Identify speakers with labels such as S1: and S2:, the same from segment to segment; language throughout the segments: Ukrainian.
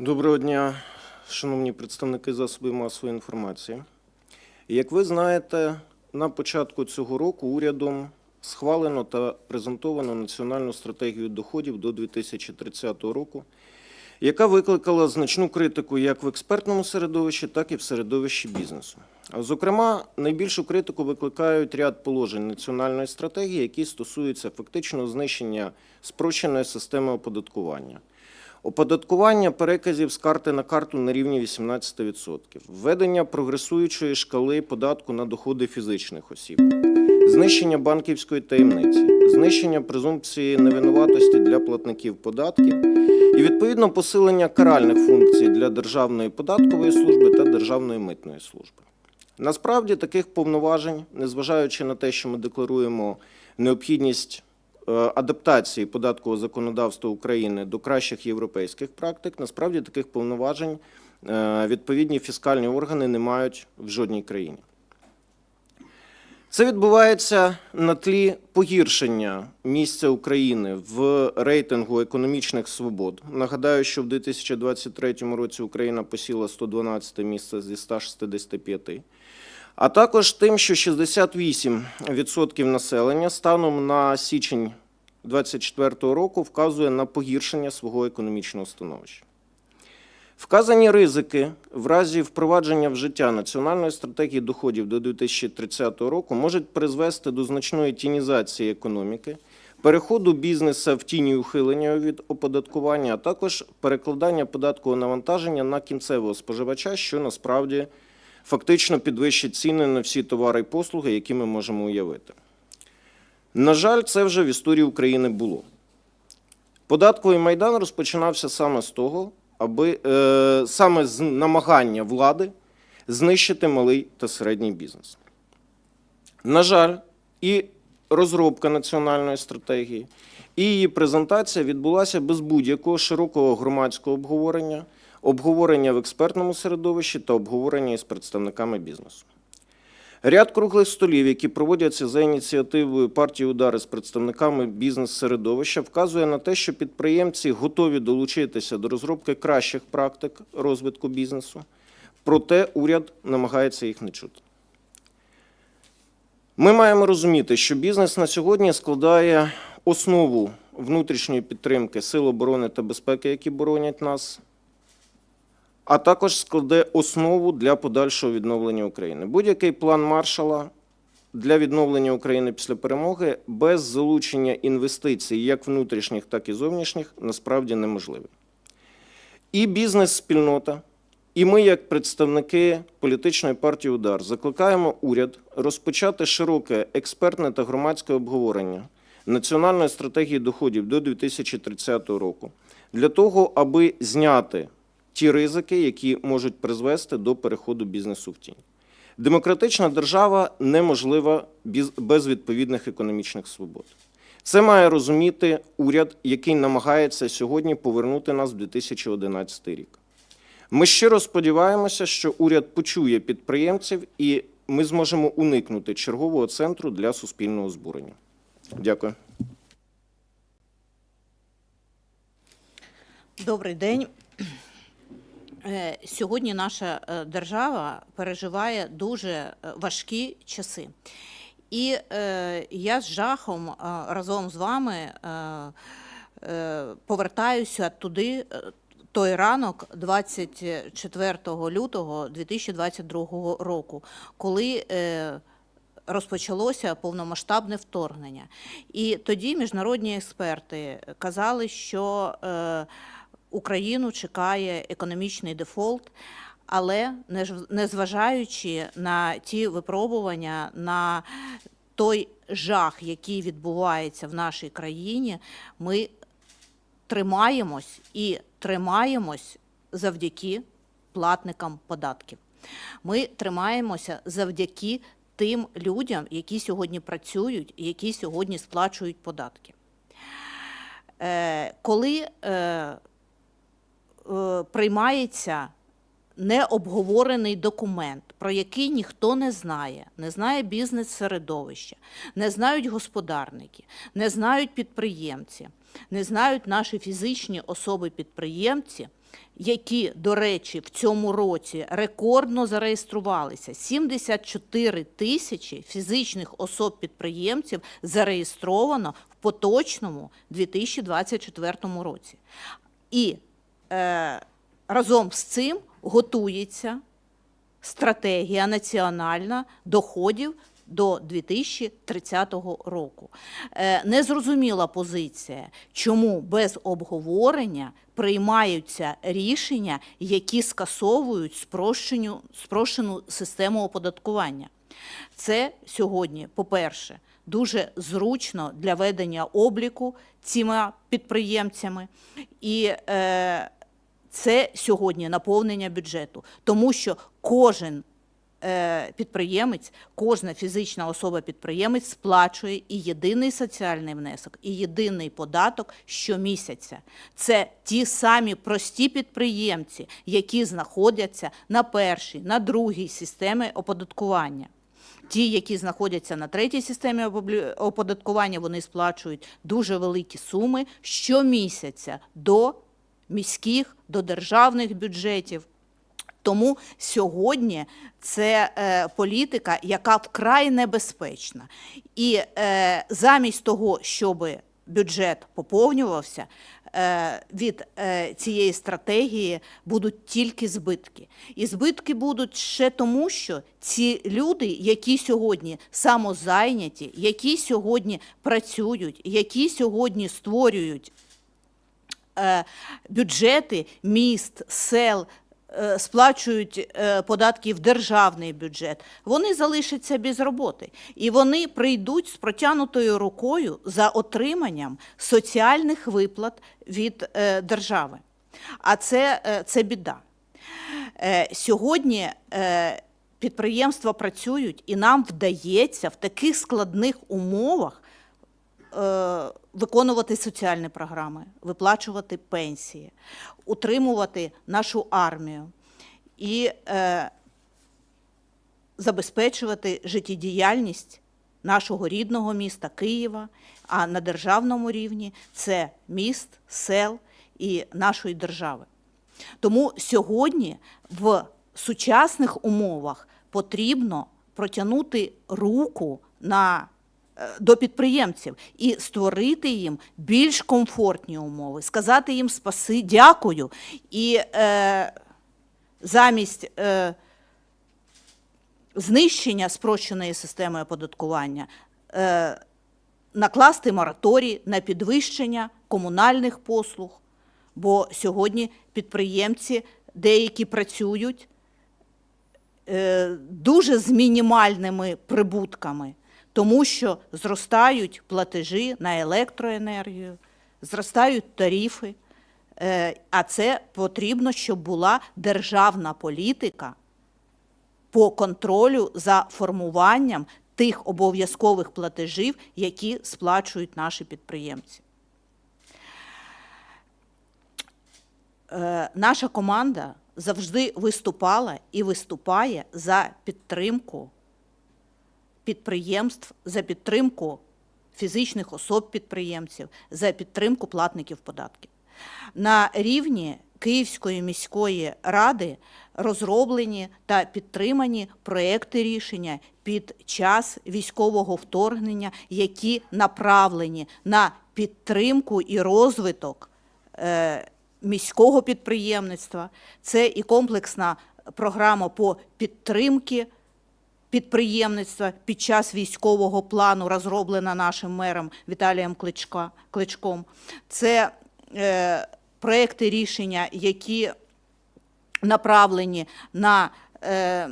S1: Доброго дня, шановні представники засобів масової інформації. Як ви знаєте, на початку цього року урядом схвалено та презентовано національну стратегію доходів до 2030 року, яка викликала значну критику як в експертному середовищі, так і в середовищі бізнесу. Зокрема, найбільшу критику викликають ряд положень національної стратегії, які стосуються фактичного знищення спрощеної системи оподаткування. Оподаткування переказів з карти на карту на рівні 18%, введення прогресуючої шкали податку на доходи фізичних осіб, знищення банківської таємниці, знищення презумпції невинуватості для платників податків. І відповідно посилення каральних функцій для Державної податкової служби та Державної митної служби. Насправді таких повноважень, незважаючи на те, що ми декларуємо необхідність адаптації податкового законодавства України до кращих європейських практик, насправді таких повноважень е, відповідні фіскальні органи не мають в жодній країні. Це відбувається на тлі погіршення місця України в рейтингу економічних свобод. Нагадаю, що в 2023 році Україна посіла 112 місце зі 165. А також тим, що 68% населення станом на січень 2024 року вказує на погіршення свого економічного становища. Вказані ризики в разі впровадження в життя національної стратегії доходів до 2030 року можуть призвести до значної тінізації економіки, переходу бізнесу в тіні ухилення від оподаткування, а також перекладання податкового навантаження на кінцевого споживача, що насправді фактично підвищить ціни на всі товари і послуги, які ми можемо уявити. На жаль, це вже в історії України було. Податковий майдан розпочинався саме з того, аби е, саме з намагання влади знищити малий та середній бізнес. На жаль, і розробка національної стратегії, і її презентація відбулася без будь-якого широкого громадського обговорення, обговорення в експертному середовищі та обговорення із представниками бізнесу. Ряд круглих столів, які проводяться за ініціативою партії удари з представниками бізнес-середовища, вказує на те, що підприємці готові долучитися до розробки кращих практик розвитку бізнесу, проте уряд намагається їх не чути. Ми маємо розуміти, що бізнес на сьогодні складає основу внутрішньої підтримки Сил оборони та безпеки, які боронять нас, а також складе основу для подальшого відновлення України. Будь-який план маршала для відновлення України після перемоги без залучення інвестицій, як внутрішніх, так і зовнішніх, насправді неможливий. І бізнес-спільнота, і ми, як представники політичної партії Удар, закликаємо уряд розпочати широке експертне та громадське обговорення національної стратегії доходів до 2030 року для того, аби зняти ті ризики, які можуть призвести до переходу бізнесу в тінь. Демократична держава неможлива без- відповідних економічних свобод. Це має розуміти уряд, який намагається сьогодні повернути нас в 2011 рік. Ми щиро сподіваємося, що уряд почує підприємців і ми зможемо уникнути чергового центру для суспільного збурення. Дякую.
S2: Добрий день. Е, Сьогодні наша е, держава переживає дуже е, важкі часи. І я з жахом разом з вами повертаюся туди, той ранок, 24 лютого 2022 року, коли розпочалося повномасштабне вторгнення. І тоді міжнародні експерти казали, що е, Україну чекає економічний дефолт, але незважаючи на ті випробування, на той жах, який відбувається в нашій країні, ми тримаємось і тримаємось завдяки платникам податків. Ми тримаємося завдяки тим людям, які сьогодні працюють, які сьогодні сплачують податки. Е, коли е, приймається необговорений документ, про який ніхто не знає, не знає бізнес-середовище, не знають господарники, не знають підприємці. не знають наші фізичні особи-підприємці, які, до речі, в цьому році рекордно зареєструвалися. 74 тисячі фізичних особ-підприємців зареєстровано в поточному 2024 році. І е, разом з цим готується стратегія національна доходів до 2030 року. Е, Незрозуміла позиція, чому без обговорення приймаються рішення, які скасовують спрощену систему оподаткування. Це сьогодні, по-перше, дуже зручно для ведення обліку цими підприємцями. І е, це сьогодні наповнення бюджету, тому що кожен е, підприємець, кожна фізична особа-підприємець сплачує і єдиний соціальний внесок, і єдиний податок щомісяця. Це ті самі прості підприємці, які знаходяться на першій, на другій системі оподаткування. Ті, які знаходяться на третій системі оподаткування, вони сплачують дуже великі суми щомісяця до міських, до державних бюджетів. Тому сьогодні це е, політика, яка вкрай небезпечна. І е, замість того, щоб бюджет поповнювався, е, від е, цієї стратегії будуть тільки збитки. І збитки будуть ще тому, що ці люди, які сьогодні самозайняті, які сьогодні працюють, які сьогодні створюють бюджети міст, сел, е, сплачують е, податки в державний бюджет, вони залишаться без роботи. І вони прийдуть з протягнутою рукою за отриманням соціальних виплат від е, держави. А це, е, це біда. Е, Сьогодні е, підприємства працюють, і нам вдається в таких складних умовах е, виконувати соціальні програми, виплачувати пенсії, утримувати нашу армію і е, забезпечувати життєдіяльність нашого рідного міста Києва, а на державному рівні це міст, сел і нашої держави. Тому сьогодні в сучасних умовах потрібно протягнути руку на, е, до підприємців і створити їм більш комфортні умови, сказати їм спаси, дякую. І е, замість е, знищення спрощеної системи оподаткування е, накласти мораторій на підвищення комунальних послуг. Бо сьогодні підприємці деякі працюють е, дуже з мінімальними прибутками, тому що зростають платежі на електроенергію, зростають тарифи. Е, а це потрібно, щоб була державна політика по контролю за формуванням тих обов'язкових платежів, які сплачують наші підприємці. Е, наша команда завжди виступала і виступає за підтримку підприємств, за підтримку фізичних особ-підприємців, за підтримку платників податків. На рівні Київської міської ради розроблені та підтримані проекти рішення під час військового вторгнення, які направлені на підтримку і розвиток е, міського підприємництва. Це і комплексна програма по підтримці підприємництва під час військового плану, розроблена нашим мером Віталієм Кличка, Кличком. Це е, проекти рішення, які направлені на е,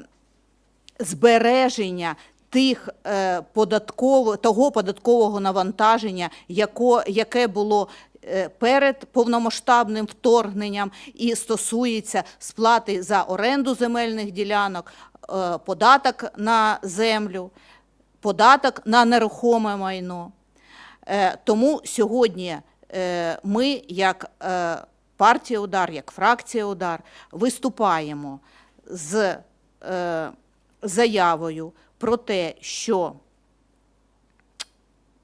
S2: збереження тих е, податково, того податкового навантаження, яко, яке було перед повномасштабним вторгненням і стосується сплати за оренду земельних ділянок, е, податок на землю, податок на нерухоме майно. Е, Тому сьогодні е, ми, як е, партія Удар, як фракція Удар, виступаємо з е, заявою про те, що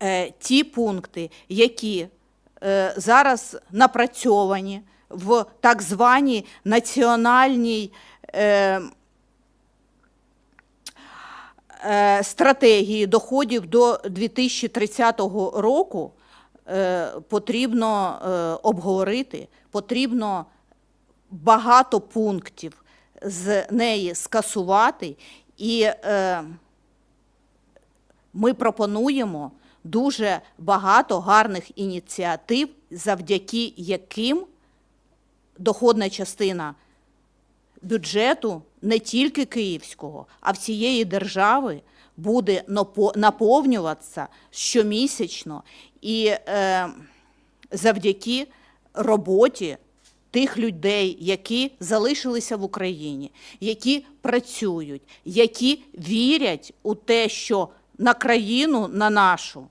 S2: е, ті пункти, які е, зараз напрацьовані в так званій національній е, е, стратегії доходів до 2030 року е, потрібно е, обговорити, потрібно багато пунктів з неї скасувати, і е, ми пропонуємо дуже багато гарних ініціатив, завдяки яким доходна частина бюджету не тільки київського, а всієї держави буде наповнюватися щомісячно. І е, завдяки роботі тих людей, які залишилися в Україні, які працюють, які вірять у те, що на країну, на нашу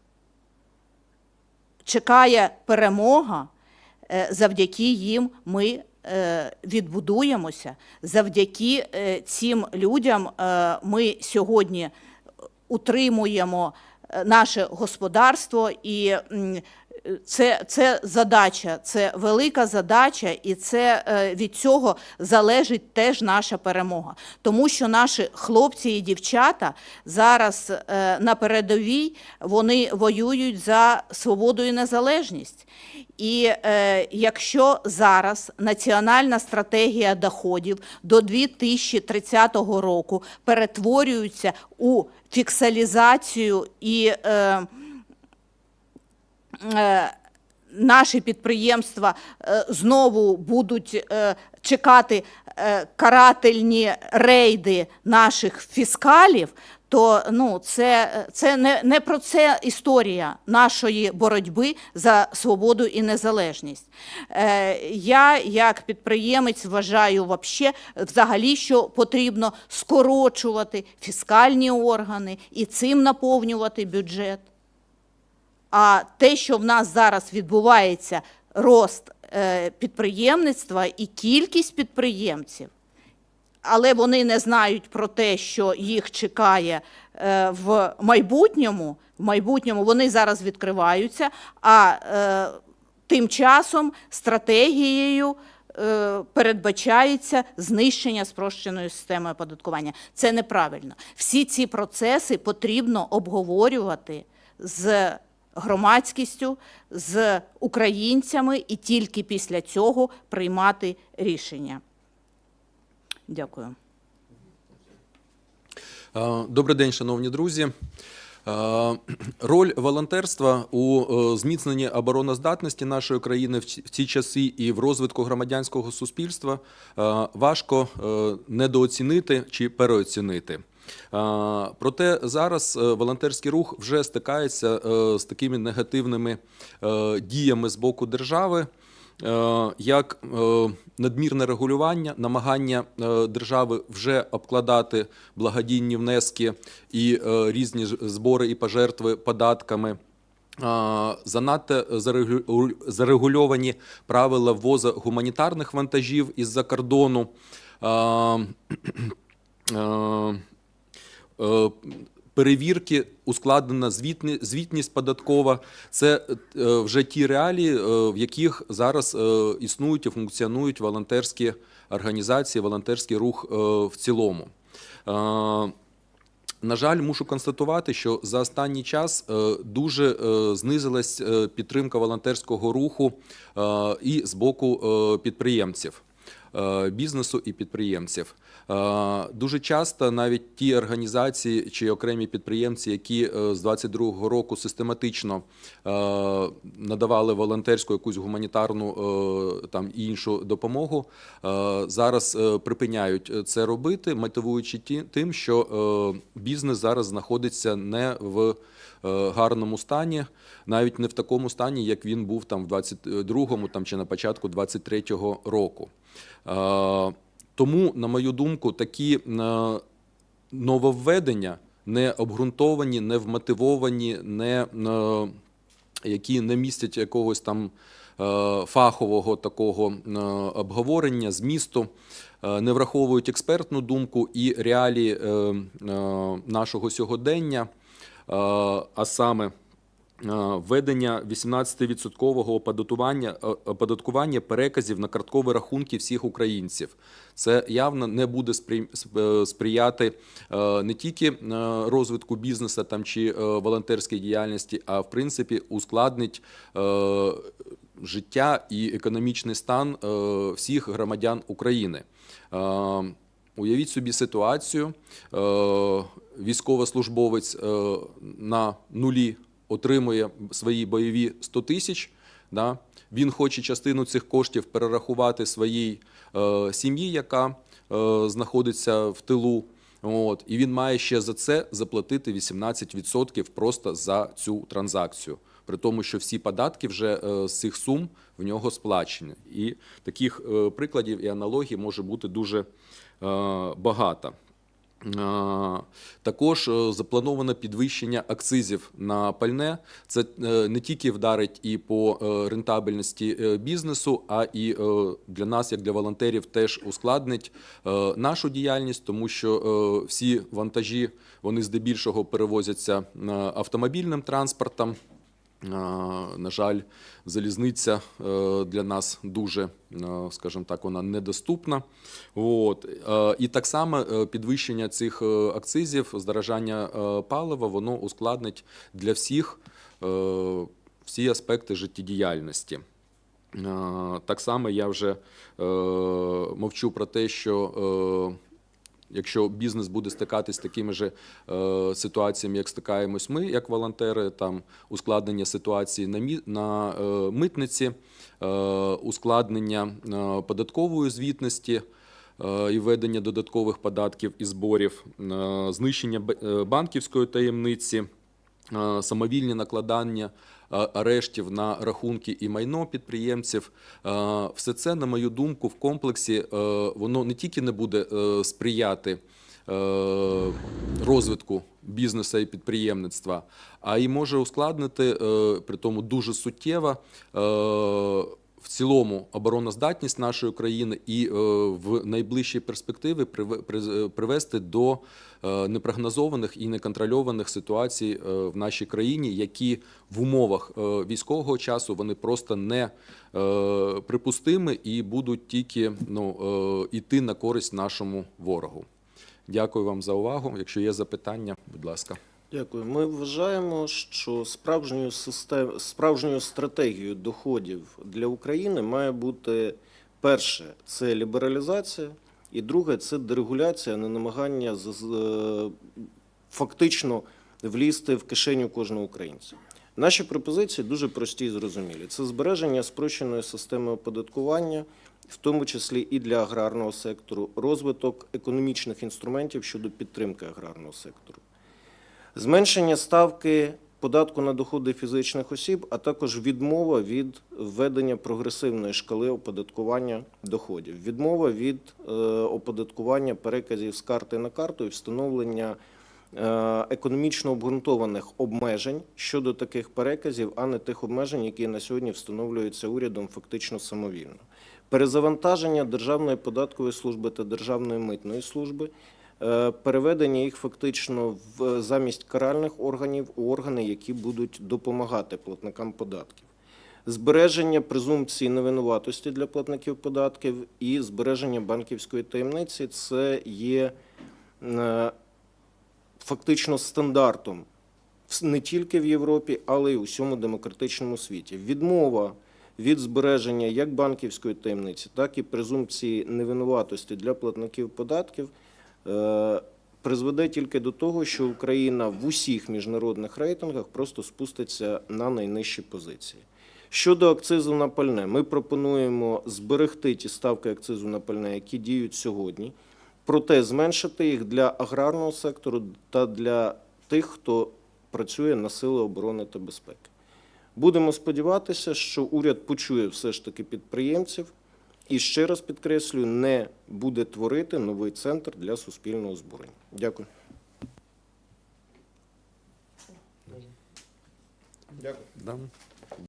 S2: чекає перемога, е, завдяки їм ми е, відбудуємося. Завдяки е, цим людям ми сьогодні утримуємо наше господарство, і це, це задача, це велика задача, і це е, від цього залежить теж наша перемога. Тому що наші хлопці і дівчата зараз е, на передовій вони воюють за свободу і незалежність. І е, якщо зараз національна стратегія доходів до 2030 року перетворюється у фіксалізацію і наші підприємства е, знову будуть е, чекати е, карательні рейди наших фіскалів, то ну, це, це не, не про це історія нашої боротьби за свободу і незалежність. Е, я, як підприємець, вважаю вообще, взагалі, що потрібно скорочувати фіскальні органи і цим наповнювати бюджет. А те, що в нас зараз відбувається рост е, підприємництва і кількість підприємців, але вони не знають про те, що їх чекає е, в майбутньому. В майбутньому вони зараз відкриваються, а е, тим часом стратегією передбачається знищення спрощеної системи оподаткування. Це неправильно. Всі ці процеси потрібно обговорювати з громадськістю, з українцями і тільки після цього приймати рішення. Дякую.
S3: Добрий день, шановні друзі. Роль волонтерства у е, зміцненні обороноздатності нашої країни в ці- часи і в розвитку громадянського суспільства важко е, недооцінити чи переоцінити. Проте зараз е, волонтерський рух вже стикається е, з такими негативними е, діями з боку держави. Як надмірне регулювання, намагання держави вже обкладати благодійні внески і різні збори і пожертви податками. Занадто зарегульовані правила ввозу гуманітарних вантажів із-за кордону. Е, Перевірки, ускладнена звітні, звітність податкова це е, вже ті реалії, е, в яких зараз існують і функціонують волонтерські організації, волонтерський рух в цілому. На жаль, мушу констатувати, що за останній час дуже знизилась підтримка волонтерського руху і з боку підприємців. Бізнесу і підприємців дуже часто навіть ті організації чи окремі підприємці, які е, з 22-го року систематично е, надавали волонтерську якусь гуманітарну е, там іншу допомогу, е, зараз е, припиняють це робити, мотивуючи тим, що е, бізнес зараз знаходиться не в е, гарному стані, навіть не в такому стані, як він був там в 22-му там, чи на початку 23-го року. Тому, на мою думку, такі е, нововведення не обґрунтовані, не вмотивовані, не, е, які не містять якогось там е, фахового такого обговорення, змісту, не враховують експертну думку і реалії нашого сьогодення, а саме введення 18% оподаткування, е, оподаткування переказів на карткові рахунки всіх українців. Це явно не буде е, сприяти е, не тільки е, розвитку бізнесу там, чи е, волонтерській діяльності, а в принципі ускладнить е, життя і економічний стан е, всіх громадян України. Е, Уявіть собі ситуацію, е, військовослужбовець е, на нулі отримує свої бойові 100 тисяч. Да? Він хоче частину цих коштів перерахувати своїй е, сім'ї, яка е, знаходиться в тилу. От, і він має ще за це заплатити 18% просто за цю транзакцію. При тому, що всі податки вже е, з цих сум в нього сплачені. І таких е, прикладів і аналогій може бути дуже е, багато. Також е, заплановано підвищення акцизів на пальне. Це е, не тільки вдарить і по е, рентабельності бізнесу, а і для нас, як для волонтерів, теж ускладнить нашу діяльність, тому що всі вантажі вони здебільшого перевозяться автомобільним транспортом. На жаль, залізниця е, для нас дуже, е, скажімо так, вона недоступна. От. Е, І так само підвищення цих акцизів, здорожання палива, воно ускладнить для всіх всі аспекти життєдіяльності. Так само я вже мовчу про те, що Якщо бізнес буде стикатись з такими ж е, ситуаціями, як стикаємось ми, як волонтери, там ускладнення ситуації на, мі, на е, митниці, е, ускладнення податкової звітності і введення додаткових податків і зборів, знищення банківської таємниці, самовільні накладання арештів на рахунки і майно підприємців. Все це, на мою думку, в комплексі е, воно не тільки не буде е, сприяти е, розвитку бізнесу і підприємництва, а й може ускладнити, при тому дуже суттєво, в цілому обороноздатність нашої країни і е, в найближчій перспективі привести до е, непрогнозованих і неконтрольованих ситуацій е, в нашій країні, які в умовах е, військового часу вони просто не е, припустими і будуть тільки ну, е, іти на користь нашому ворогу. Дякую вам за увагу. Якщо є запитання, будь ласка.
S1: Дякую. Ми вважаємо, що справжньою систем... справжньою стратегією доходів для України має бути перше це лібералізація, і друге це дерегуляція, не намагання з- е, фактично влізти в кишеню кожного українця. Наші пропозиції дуже прості і зрозумілі. Це збереження спрощеної системи оподаткування, в тому числі і для аграрного сектору, розвиток економічних інструментів щодо підтримки аграрного сектору зменшення ставки податку на доходи фізичних осіб, а також відмова від введення прогресивної шкали оподаткування доходів, відмова від е, оподаткування переказів з карти на карту і встановлення е, економічно обґрунтованих обмежень щодо таких переказів, а не тих обмежень, які на сьогодні встановлюються урядом фактично самовільно. Перезавантаження Державної податкової служби та Державної митної служби переведення їх фактично в замість каральних органів у органи, які будуть допомагати платникам податків. Збереження презумпції невинуватості для платників податків і збереження банківської таємниці це є е, фактично стандартом не тільки в Європі, але й у всьому демократичному світі. Відмова від збереження як банківської таємниці, так і презумпції невинуватості для платників податків е, призведе тільки до того, що Україна в усіх міжнародних рейтингах просто спуститься на найнижчі позиції. Щодо акцизу на пальне, ми пропонуємо зберегти ті ставки акцизу на пальне, які діють сьогодні, проте зменшити їх для аграрного сектору та для тих, хто працює на сили оборони та безпеки. Будемо сподіватися, що уряд почує все ж таки підприємців і ще раз підкреслюю, не буде творити новий центр для суспільного збурення. Дякую.
S3: Да.